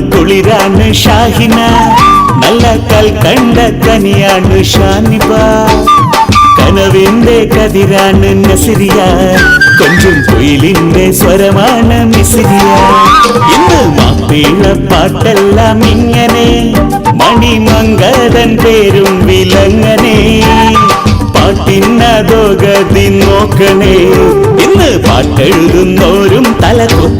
കുളിരാണ് ഷാഹിന. നല്ല കൽക്കണ്ട കനിയാണ് ഷാനിബ. കനവിന്റെ കതിരാണ് നസിരിയ. കൊഞ്ചും കുയിലിന്റെ സ്വരമാണ് മിസിരിയ. ഇന്ന് മാപ്പിള പാട്ടെല്ലാം ഇങ്ങനെ. മണിമംഗതൻ പേരും വിലങ്ങനെ. പാട്ടിന്നതോഗതി നോക്കണേ. ഇന്ന് പാട്ടെഴുതുന്നോരും തലകുത്തനേ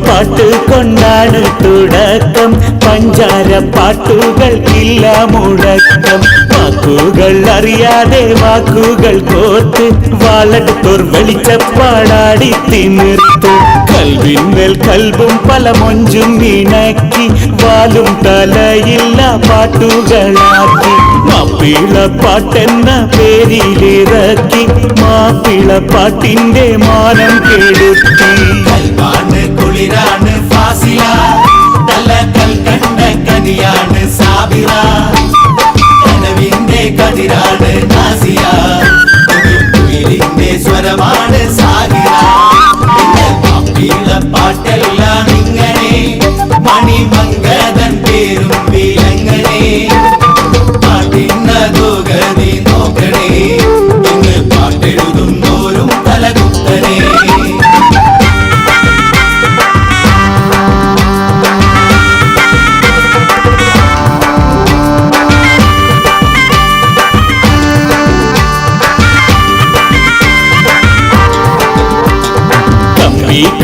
പാട്ട് കൊണ്ടാണ് തുടക്കം. പഞ്ചാര പാട്ടുകൾക്കില്ല മുടക്കം വാക്കുകൾ അറിയാതെ വാക്കുകൾ കോർത്ത് വാളെടുത്തോർ വെളിച്ചപ്പാടാടി തിമിർത്ത് കൽവിന്മേൽ കൽവും പല മൊഞ്ചും ഇണക്കി വാലും തലയില്ല പാട്ടുകളാക്കി. മാപ്പിള പാട്ടെന്ന പേരിലിറക്കി മാപ്പിള പാട്ടിന്റെ മാനം കെടുത്തി. കുളിരാണ്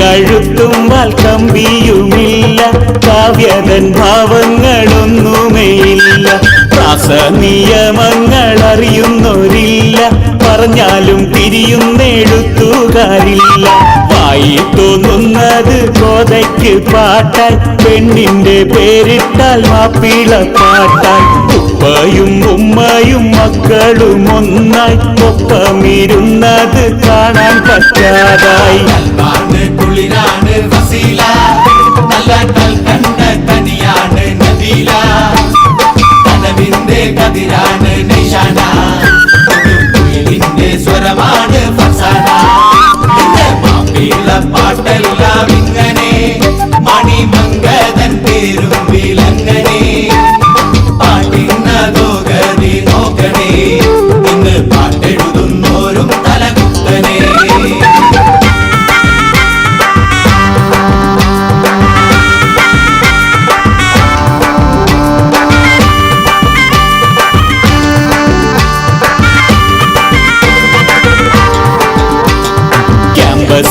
കഴുത്തും വാൽ കമ്പിയുമില്ല കാവ്യതൻ ഭാവങ്ങളൊന്നുമേയില്ല. പ്രാസ നിയമങ്ങൾ പറഞ്ഞാലും പറഞ്ഞാലും തിരിയുന്നെഴുത്തുകാരില്ല വായി തോന്നുന്നത് കോതയ്ക്ക് പാട്ടാൽ പെണ്ണിന്റെ പേരിട്ടാൽ മാപ്പിള പാട്ടാൽ. ഉപ്പയും ഉമ്മയും മക്കളും ഒന്നായി ഒപ്പമിരുന്നത് കാണാൻ പറ്റാതായി. കുളിരാണ് വസീല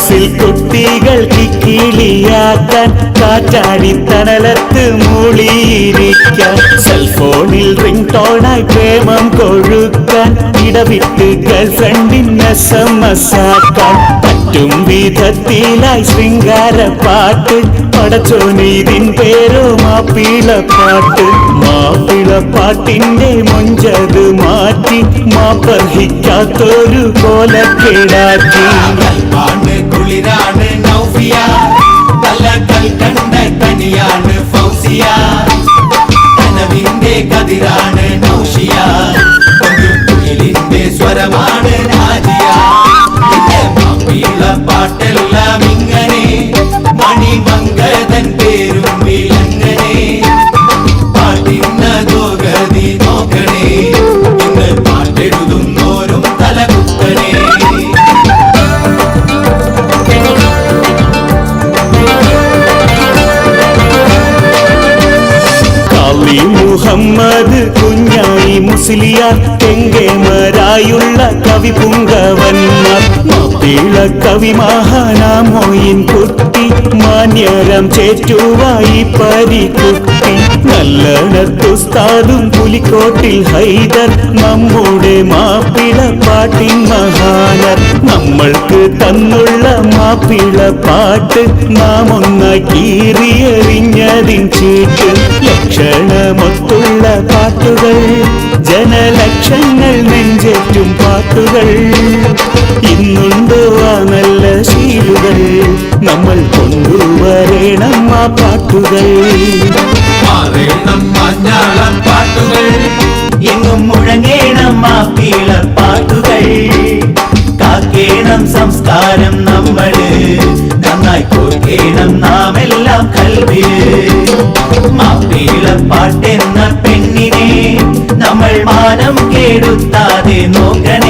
ക്യാമ്പസിൽ കുട്ടികൾക്ക് കിളിയാക്കാൻ കാറ്റാടി തണലത്ത് മൂളിയിരിക്കാൻ സെൽഫോണിൽ റിംഗ് ടോണായി പ്രേമം കൊഴുക്കാൻ ഇടവിട്ട് ഗേൾഫ്രണ്ടിന് എസ് എം എസ് ആക്കാൻ പറ്റും വിധത്തിലായി ശൃംഗാര പാട്ട് പടച്ചോനീതിൻ പേരോ മാപ്പിള പാട്ട് മാപ്പിള പാട്ടിന്റെ മൊഞ്ചത് മാറ്റി മാപ്പർഹിക്കാത്തൊരു കോലക്കേടാക്കി കൽവാണ് കുളിരാണ് നൗഫിയ. നല്ല കണ്ട തനിയാണ് ഫൗസിയ. മുസ്ലിയാർ തെങ്കേമരായുള്ള കവി പുങ്കവന്മാർ. കവി മഹാനാമോയിൻ കുട്ടി മാന്യരം ചേറ്റുവായി പരിക്കുട്ടി. നല്ലതും പുലിക്കോട്ടിൽ ഹൈദർ നമ്മുടെ മാപ്പിള പാട്ടിൻ മഹാനർ. നമ്മൾക്ക് തന്നുള്ള മാപ്പിള പാട്ട് നാം ഒന്നായി കീറിയെറിഞ്ഞതിൻ ജനലക്ഷങ്ങൾ നെഞ്ചേറ്റും പാട്ടുകൾ. ഇന്നുണ്ടോ ആ നല്ല ശീലുകൾ? നമ്മൾ കൊണ്ടുവരേണം പാട്ടുകൾ. എങ്ങും മുഴങ്ങേണം പീള പാട്ടുകൾ. കാക്കേണം സംസ്കാരം നമ്മൾ. നന്നായി കോർക്കേണം നാം എല്ലാം കൽവിൽ മാപ്പീള പാട്ടെന്ന എടുത്താതെ നോക്കണേ